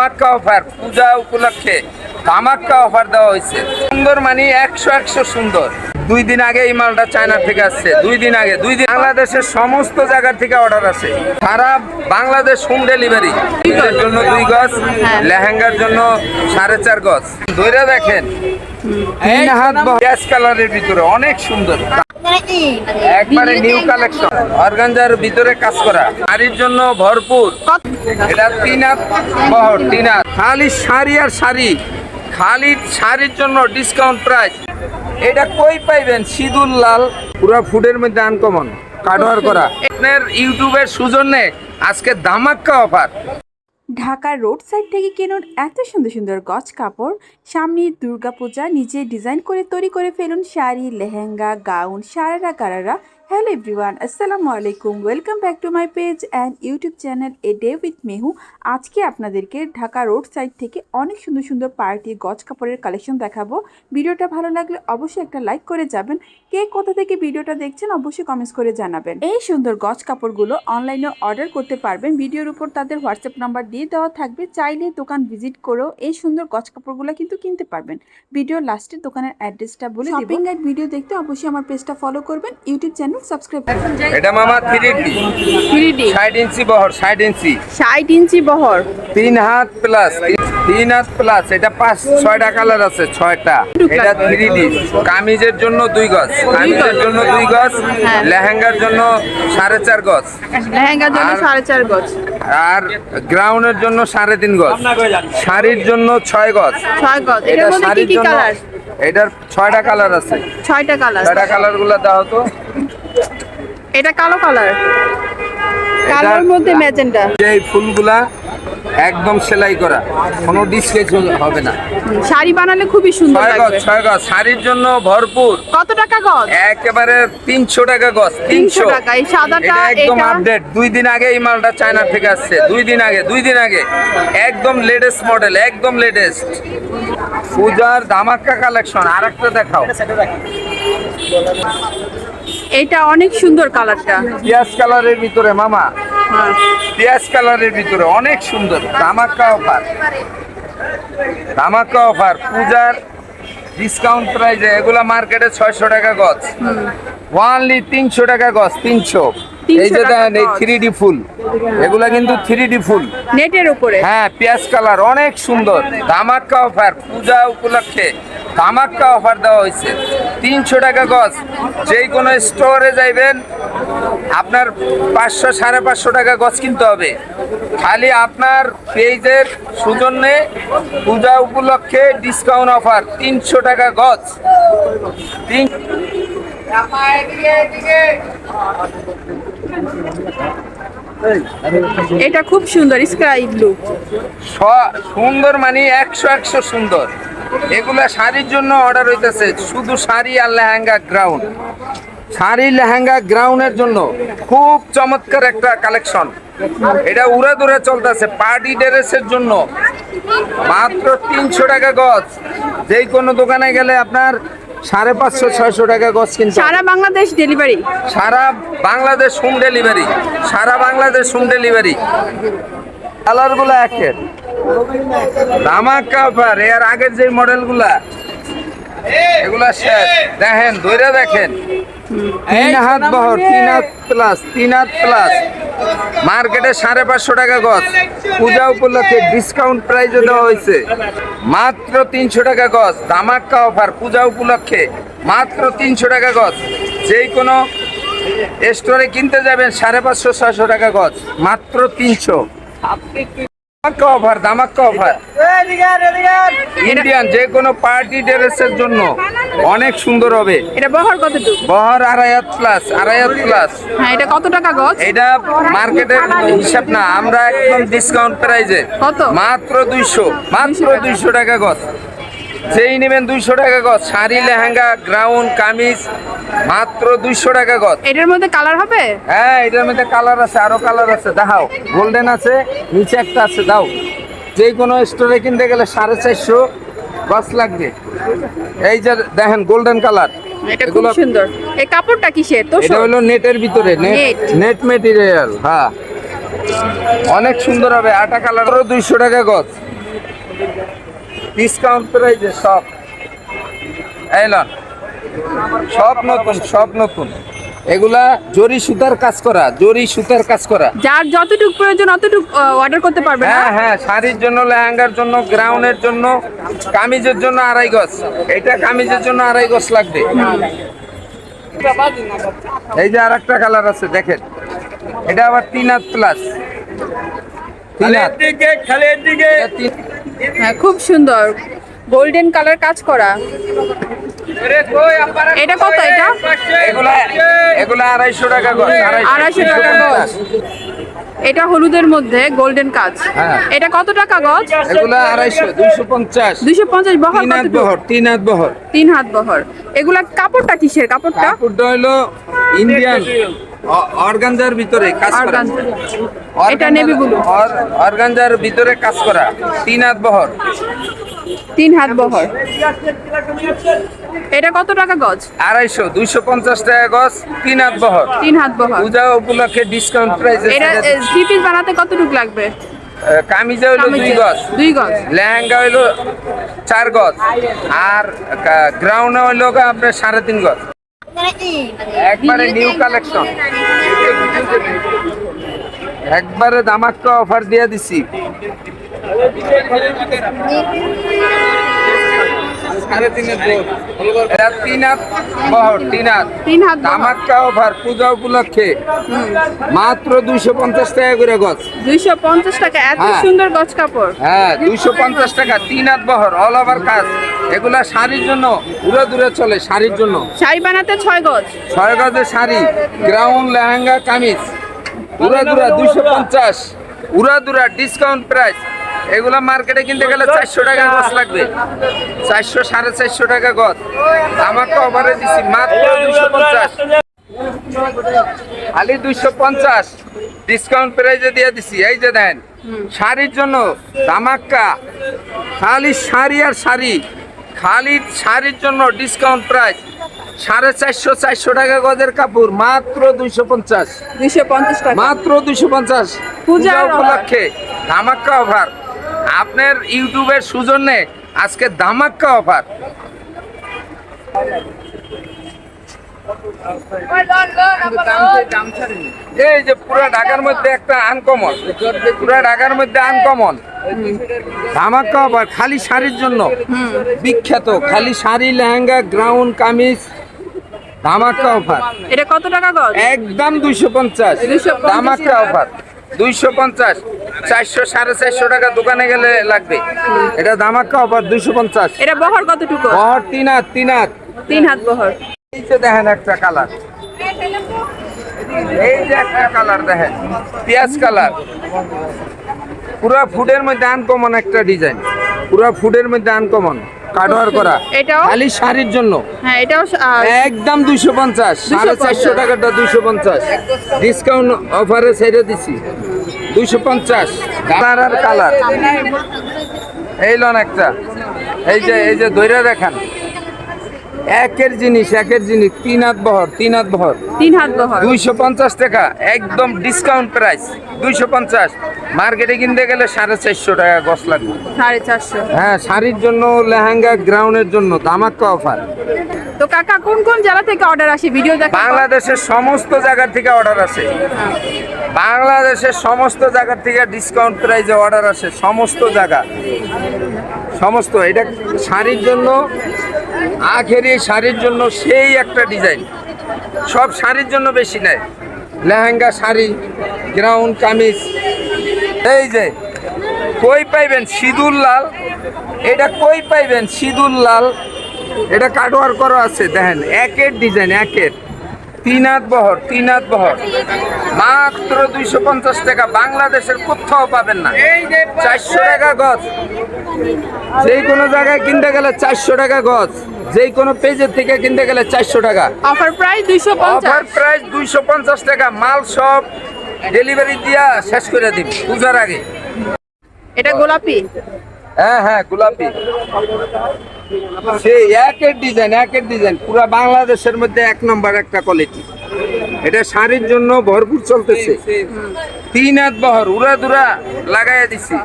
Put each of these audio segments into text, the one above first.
ধামাক্কা offer পূজা উপলক্ষে ধামাক্কা offer দেওয়া হয়েছে। সুন্দর মানে একশো একশো সুন্দর। দুই দিন আগে এই মালটা চায়না থেকে আসছে। দুই দিন আগে দুই দিন বাংলাদেশের সমস্ত জায়গা থেকে অর্ডার আসে। সারা বাংলাদেশ হোম ডেলিভারি। জন্য দুই গজ লেহেঙ্গার জন্য সাড়ে চার গজ। ধরে দেখেন। তিন হাত গ্যাস কালারের ভিতরে অনেক সুন্দর। একবারে নিউ কালেকশন অর্গানজার ভিতরে কাজ করা। শাড়ির জন্য ভরপুর। এটা তিন হাত বহর তিন হাত খালি শাড়ি আর শাড়ি। খালি শাড়ির জন্য ডিসকাউন্ট প্রাইস এটা কই পাইবেন? সিঁদুর লাল। পুরো ফুডের মধ্যে আনকমন কাটোয়ার করা। আপনার ইউটিউবের সুজন্যে আজকে ধামাক্কা অফার ঢাকার রোড সাইড থেকে কিনুন এত সুন্দর সুন্দর গজ কাপড়, সামনে দুর্গাপূজা, নিজে ডিজাইন করে তৈরি করে ফেলুন sari, lehenga, gown, sharara gharara hello everyone আসসালামু আলাইকুম welcome back to my page and YouTube channel a day with Mehu আজকে আপনাদেরকে ঢাকা রোড সাইড থেকে অনেক সুন্দর সুন্দর পার্টি গজ কাপড়ের কালেকশন দেখাবো। ভিডিওটা ভালো লাগলে অবশ্যই একটা লাইক করে যাবেন। কে কোথা থেকে ভিডিওটা দেখছেন অবশ্যই কমেন্টস করে জানাবেন। এই সুন্দর গজ কাপড়গুলো অনলাইনে অর্ডার করতে পারবেন। ভিডিওর উপর তাদের হোয়াটসঅ্যাপ নাম্বার দিয়ে দেওয়া থাকবে। চাইলে দোকান ভিজিট করেও এই সুন্দর গজ কাপড়গুলো কিন্তু কিনতে পারবেন। ভিডিও লাস্টে দোকানের অ্যাড্রেসটা বলে শপিং গাইড ভিডিও দেখতে অবশ্যই আমার পেজটা ফলো করবেন। ইউটিউব চ্যানেল সাবস্ক্রাইব এটা মামা থ্রি ডি থ্রি ডি ষাট ইঞ্চি বহর ষাট ইঞ্চি। ষাট ইঞ্চি বহর। তিন হাত প্লাস তিন হাত প্লাস এটা পাঁচ ছয়টা কালার আছে ছয়টা। এটা থ্রি ডি কামিজের জন্য দুই গজ। কামিজের জন্য দুই গজ হ্যাঁ। লেহেঙ্গার জন্য সাড়ে চার গজ। লেহেঙ্গার জন্য আর- সাড়ে চার গজ। আর গ্রাউন্ডের জন্য সাড়ে তিন গজ। শাড়ির জন্য ছয় গজ। ছয় গজ। এটা মধ্যে কি শাড়ির কি জন্য কালার এটার ছয়টা কালার আছে। ছয়টা কালার ছয়টা কালারগুলো দাও তো। এটা কালো কালার কালোর মধ্যে ম্যাজেন্টা এই ফুলগুলা একদম সেলাই করা। কোনো ডিসপ্লে হবে না। শাড়ি বানালে খুবই সুন্দর লাগবে। ছয় গজ। শাড়ির জন্য ভরপুর। কত টাকা গজ? একেবারে তিনশো টাকা গজ তিনশো। তিনশো টাকা। এই সাদাটা একদম আপডেট দুই দিন আগে এই মালটা চায়না থেকে আসছে। দুই দিন আগে দুই দিন আগে। একদম লেটেস্ট মডেল একদম লেটেস্ট পূজার ধামাক্কা কালেকশন আর একটা দেখাও। এটা অনেক সুন্দর কালারটা। পিয়াজ কালারের ভিতরে মামা। হ্যাঁ। পিয়াজ কালারের ভিতরে অনেক সুন্দর। ধামাকা অফার। ধামাকা অফার। পূজার ডিসকাউন্ট প্রাইজে এগুলা মার্কেটে ছয়শো টাকা গছ ওয়ানলি তিনশো টাকা গছ তিনশো। 300 এই যে দেখেন এই থ্রি ডি ফুল। এগুলা কিন্তু থ্রি ডি ফুল। নেটের উপরে। হ্যাঁ পেঁয়াজ কালার অনেক সুন্দর। ধামাক্কা অফার পূজা উপলক্ষে ধামাক্কা অফার দেওয়া হয়েছে। তিনশো টাকা গজ। যেই কোনো স্টোরে যাইবেন আপনার পাঁচশো সাড়ে পাঁচশো টাকা গজ কিনতে হবে। খালি আপনার পেজের সুজন্যে পূজা উপলক্ষে ডিসকাউন্ট অফার তিনশো টাকা গজ। তিন এটা খুব সুন্দর স্কাই ব্লু। সুন্দর মানে একশো একশো সুন্দর। এগুলা শাড়ির জন্য অর্ডার হইতেছে, শুধু শাড়ি আর লেহেঙ্গা গ্রাউন্ড শাড়ি, লেহেঙ্গা গ্রাউন্ডের জন্য খুব চমৎকার একটা কালেকশন এটা উড়ে দূরে চলতেছে পার্টি ড্রেসের জন্য। মাত্র তিনশো টাকা গজ। যেই কোনো দোকানে গেলে আপনার সাড়ে পাঁচশো ছয়শো টাকা গছ কিনতে সারা বাংলাদেশ ডেলিভারি? সারা বাংলাদেশ হোম ডেলিভারি। সারা বাংলাদেশ হোম ডেলিভারি। কালারগুলো একের। ধামাকা অফার এর আগের যে মডেলগুলা এগুলা শেষ। দেখেন ধরে দেখেন। তিন হাত বহর, তিন হাত প্লাস তিন হাত প্লাস মার্কেটে সাড়ে পাঁচশো টাকা গজ পূজা উপলক্ষে ডিসকাউন্ট প্রাইজে দেওয়া হয়েছে। মাত্র তিনশো টাকা গজ ধামাক্কা অফার পূজা উপলক্ষে মাত্র তিনশো টাকা গজ যেই কোনো স্টোরে কিনতে যাবেন, সাড়ে পাঁচশো, ছয়শো টাকা গজ মাত্র তিনশো। ধামাক্কা অফার ধামাক্কা অফার ইন্ডিয়ান যে কোনো পার্টি ড্রেসের জন্য অনেক সুন্দর হবে। এটা বহর প্লাস প্লাস হ্যাঁ এটা কত টাকা গজ? এটা মার্কেটের হিসাব না আমরা একদম ডিসকাউন্ট প্রাইজে কত? মাত্র দুইশো মাত্র দুইশো টাকা গজ। যেই নেবেন দুইশো টাকা গজ শাড়ি লেহেঙ্গা গ্রাউন্ড কামিজ মাত্র দুইশো টাকা গজ। এটার মধ্যে কালার হবে? হ্যাঁ এটার মধ্যে কালার আছে আরও কালার আছে। দেখাও গোল্ডেন আছে নিচে একটা আছে দাও। যে কোনো স্টোরে কিনতে গেলে সাড়ে চারশো গছ লাগবে। এই যে দেখেন গোল্ডেন কালার। এটা খুব সুন্দর। এই কাপড়টা কিসের? তো এটা হলো নেটের ভিতরে নেট নেট। মেটেরিয়াল হ্যাঁ। অনেক সুন্দর হবে আটা কালার দুইশো টাকা গজ। ডিসকাউন্ট প্রাইজে সব। এলন সব নতুন সব নতুন। এগুলা জরি সুতার কাজ করা জরি সুতার কাজ করা। যার যতটুকু প্রয়োজন অতটুকু অর্ডার করতে পারবে হ্যাঁ হ্যাঁ শাড়ির জন্য লেহেঙ্গার জন্য গ্রাউন্ডের জন্য কামিজের জন্য আড়াই গজ। এটা কামিজের জন্য আড়াই গজ লাগবে। এই যে আর একটা কালার আছে দেখেন। এটা আবার তিন হাত প্লাস তিন হাত এটা তিন- হ্যাঁ খুব সুন্দর। গোল্ডেন কালার কাজ করা। এটা কত এটা? এগুলা আড়াইশো টাকা আড়াইশো টাকা গজ। এটা হলুদের মধ্যে গোল্ডেন কাজ। হ্যাঁ। এটা কত টাকা গজ? এগুলা আড়াইশো দুইশো পঞ্চাশ। দুইশো পঞ্চাশ বহর তিন হাত বহর তিন হাত বহর। তিন হাত বহর। এগুলা কাপড়টা কিসের? কাপড়টা? কাপড়টা হলো ইন্ডিয়ান অর্গানজার ভিতরে কাজ করা। এটা navy blue। অর্গানজার ভিতরে কাজ করা। তিন হাত বহর। তিন হাত বহর। এটা কত টাকা গজ? আড়াইশো দুইশো পঞ্চাশ টাকা গজ তিন হাত বহর। তিন হাত বহর। পূজা উপলক্ষে ডিসকাউন্ট প্রাইস এটা থ্রি পিস বানাতে কতটুকু লাগবে? কামিজে হইল দুই? গজ। দুই গজ। লেহেঙ্গা হইল চার গজ। আর গ্রাউন্ডে হইল গা আপনার সাড়ে তিন গজ। একবারে নিউ কালেকশন একবারে দামাক্কা অফার দিয়ে দিছি। এটা তিন হাত বহর তিন হাত তিন হাত বহর। দামাক্কা অফার পূজা উপলক্ষে। মাত্র দুইশো পঞ্চাশ টাকা করে গজ দুইশো পঞ্চাশ টাকা এত হ্যাঁ। সুন্দর কাপড়। হ্যাঁ দুইশো পঞ্চাশ টাকা তিন হাত বহর অল ওভার কাজ। এগুলা শাড়ির জন্য দূরে দূরে চলে শাড়ির জন্য। শাড়ি বানাতে ছয় গজ। ছয় গজের শাড়ি গ্রাউন্ড লেহেঙ্গা কামিজ। উড়া দুরা দুইশো পঞ্চাশ। উড়া দুরা ডিসকাউন্ট প্রাইস এগুলা মার্কেটে কিনতে গেলে চারশো টাকা গজ লাগবে। চারশো সাড়ে চারশো টাকা গজ আমাকে অভারে দিছি মাত্র দুইশো পঞ্চাশ। খালি দুইশো পঞ্চাশ। ডিসকাউন্ট প্রাইজে দিয়ে দিছি এই যে দেন শাড়ির জন্য দামাক্কা খালি শাড়ি আর শাড়ি। খালি শাড়ির জন্য ডিসকাউন্ট প্রাইস সাড়ে চারশো চারশো টাকা গজের কাপড় মাত্র দুইশো পঞ্চাশ। দুইশো পঞ্চাশ মাত্র দুইশো পঞ্চাশ। পূজা উপলক্ষে ধামাক্কা অফার। আপনার ইউটিউবের সুজন্যে আজকে ধামাক্কা অফার। এই যে পুরা ঢাকার মধ্যে একটা আনকমন পুরা ঢাকার মধ্যে আনকমন ধামাক্কা অফার খালি শাড়ির জন্য। বিখ্যাত খালি শাড়ি লেহেঙ্গা গ্রাউন্ড কামিজ ধামাক্কা অফার। এটা কত টাকা একদম দুইশো পঞ্চাশ। 250 ধামাক্কা অফার। দুইশো পঞ্চাশ। চারশো সাড়ে চারশো টাকা দোকানে গেলে লাগবে। এটা ধামাক্কা অফার দুইশো পঞ্চাশ। এটা বহর কতটুকু? বহর তিন হাত তিন হাত। তিন হাত বহর। এই যে দেখেন একটা কালার। এই যে একটা কালার দেখেন পেঁয়াজ কালার। পুরা ফুডের মধ্যে আনকমন একটা ডিজাইন পুরা ফুডের মধ্যে আনকমন কাটওয়ার করা। এটাও? খালি শাড়ির জন্য। হ্যাঁ এটাও একদম দুইশো পঞ্চাশ সাড়ে চারশো টাকাটা দুইশো পঞ্চাশ। ডিসকাউন্ট অফারে ছেড়ে দিছি। দুইশো পঞ্চাশ। Colour colour. এই লন একটা। এই যে এই যে দেখান। একের জিনিস একের জিনিস। তিন হাত বহর তিন হাত বহর। তিন হাত বহর। দুইশো পঞ্চাশ টাকা একদম ডিসকাউন্ট প্রাইস দুইশো পঞ্চাশ। মার্কেটে কিনতে গেলে সাড়ে চারশো টাকা গছ লাগবে। সাড়ে চারশো। হ্যাঁ শাড়ির জন্য লেহেঙ্গা গ্রাউন্ডের জন্য দামাক্কা অফার তো কাকা কোন কোন জেলা থেকে অর্ডার আসে? ভিডিও বাংলাদেশের সমস্ত জায়গার থেকে অর্ডার আসে। বাংলাদেশের সমস্ত জায়গার থেকে ডিসকাউন্ট প্রাইজে অর্ডার আসে, সমস্ত জায়গা। সমস্ত, এটা শাড়ির জন্য, আখেরি শাড়ির জন্য সেই একটা ডিজাইন সব শাড়ির জন্য বেশি নেয় লেহেঙ্গা শাড়ি গ্রাউন্ড কামিজ। এই যে, কই পাইবেন? সিঁদুর লাল। এটা কই পাইবেন? সিঁদুর লাল। এটা কাটওয়ার করা আছে, দেখেন, একের ডিজাইন একের। তিন হাত বহর তিন হাত বহর। মাত্র দুইশো পঞ্চাশ টাকা বাংলাদেশের কোথাও পাবেন না। চারশো টাকা গজ। যে কোনো জায়গায় কিনতে গেলে চারশো টাকা গজ। যে কোনো পেজের থেকে কিনতে গেলে চারশো টাকা। অফার প্রাইস দুইশো অফার প্রাইস দুইশো পঞ্চাশ টাকা। মাল সব ডেলিভারি দিয়া শেষ করে দিন পূজার আগে। এটা গোলাপি? হ্যাঁ হ্যাঁ গোলাপি। সেই একের ডিজাইন একের ডিজাইন পুরো বাংলাদেশের মধ্যে এক নম্বর একটা কোয়ালিটি এটা শাড়ির জন্য ভরপুর চলতেছে। তিন হাত বহর উড়া দুরা লাগাইয়া দিছি।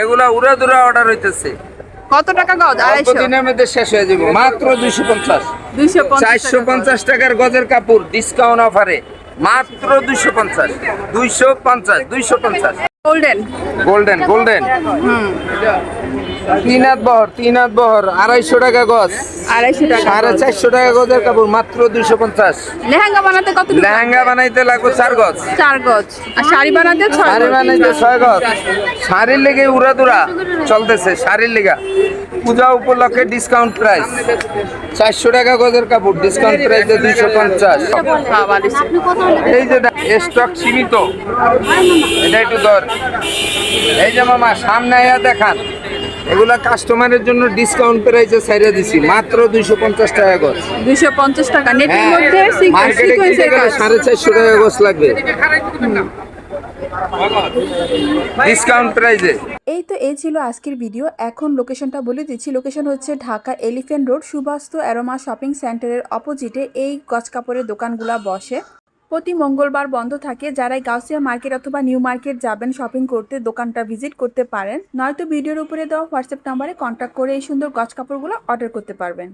এগুলা উড়া দুরা অর্ডার হইতেছে। কত টাকা গজ? আড়াইশো? দিনের মধ্যে শেষ হয়ে যাবে। মাত্র দুইশো পঞ্চাশ। দুইশো চারশো পঞ্চাশ টাকার গজের কাপড় ডিসকাউন্ট অফারে মাত্র দুইশো পঞ্চাশ। দুইশো পঞ্চাশ দুইশো পঞ্চাশ। গোল্ডেন গোল্ডেন গোল্ডেন তিন হাত বহর তিন হাত বহর আড়াইশো টাকা গজ। আড়াইশো টাকা সাড়ে চারশো টাকা গজের কাপড় মাত্র দুইশো পঞ্চাশ। লেহেঙ্গা বানাতে কত লেহেঙ্গা বানাইতে লাগবে চার গজ। চার গজ। আর শাড়ি বানাতে শাড়ি বানাইতে ছয় গজ। শাড়ির লেগে উড়াদুরা চলতেছে শাড়ির লেগা। পূজা উপলক্ষে ডিসকাউন্ট প্রাইস চারশো টাকা গজের কাপড় ডিসকাউন্ট প্রাইসে দুইশো পঞ্চাশ। এই যে স্টক সীমিত। এটা একটু দর এই যে মামা সামনে আয়া দেখান। এগুলা কাস্টমারের জন্য ডিসকাউন্ট প্রাইসে ছাইড়া দিছি। মাত্র দুইশো পঞ্চাশ টাকা গজ। দুইশো পঞ্চাশ টাকা। নেটের হ্যাঁ মধ্যে মার্কেটে কিনতে গেলে কাজ। সাড়ে চারশো টাকা গজ লাগবে। ডিসকাউন্ট প্রাইসে এই তো এই ছিল আজকের ভিডিও। এখন লোকেশনটা বলে দিচ্ছি। লোকেশন হচ্ছে Dhaka elephant road Subastu aroma shopping সেন্টারের অপোজিটে এই গজ কাপড়ের দোকানগুলা বসে। প্রতি মঙ্গলবার বন্ধ থাকে। যারাই গাউসিয়া মার্কেট অথবা নিউ মার্কেট যাবেন, শপিং করতে, দোকানটা ভিজিট করতে পারেন। নয়তো ভিডিওর উপরে দেওয়া হোয়াটসঅ্যাপ নাম্বারে কন্ট্যাক্ট করে এই সুন্দর গজ কাপড়গুলো অর্ডার করতে পারবেন।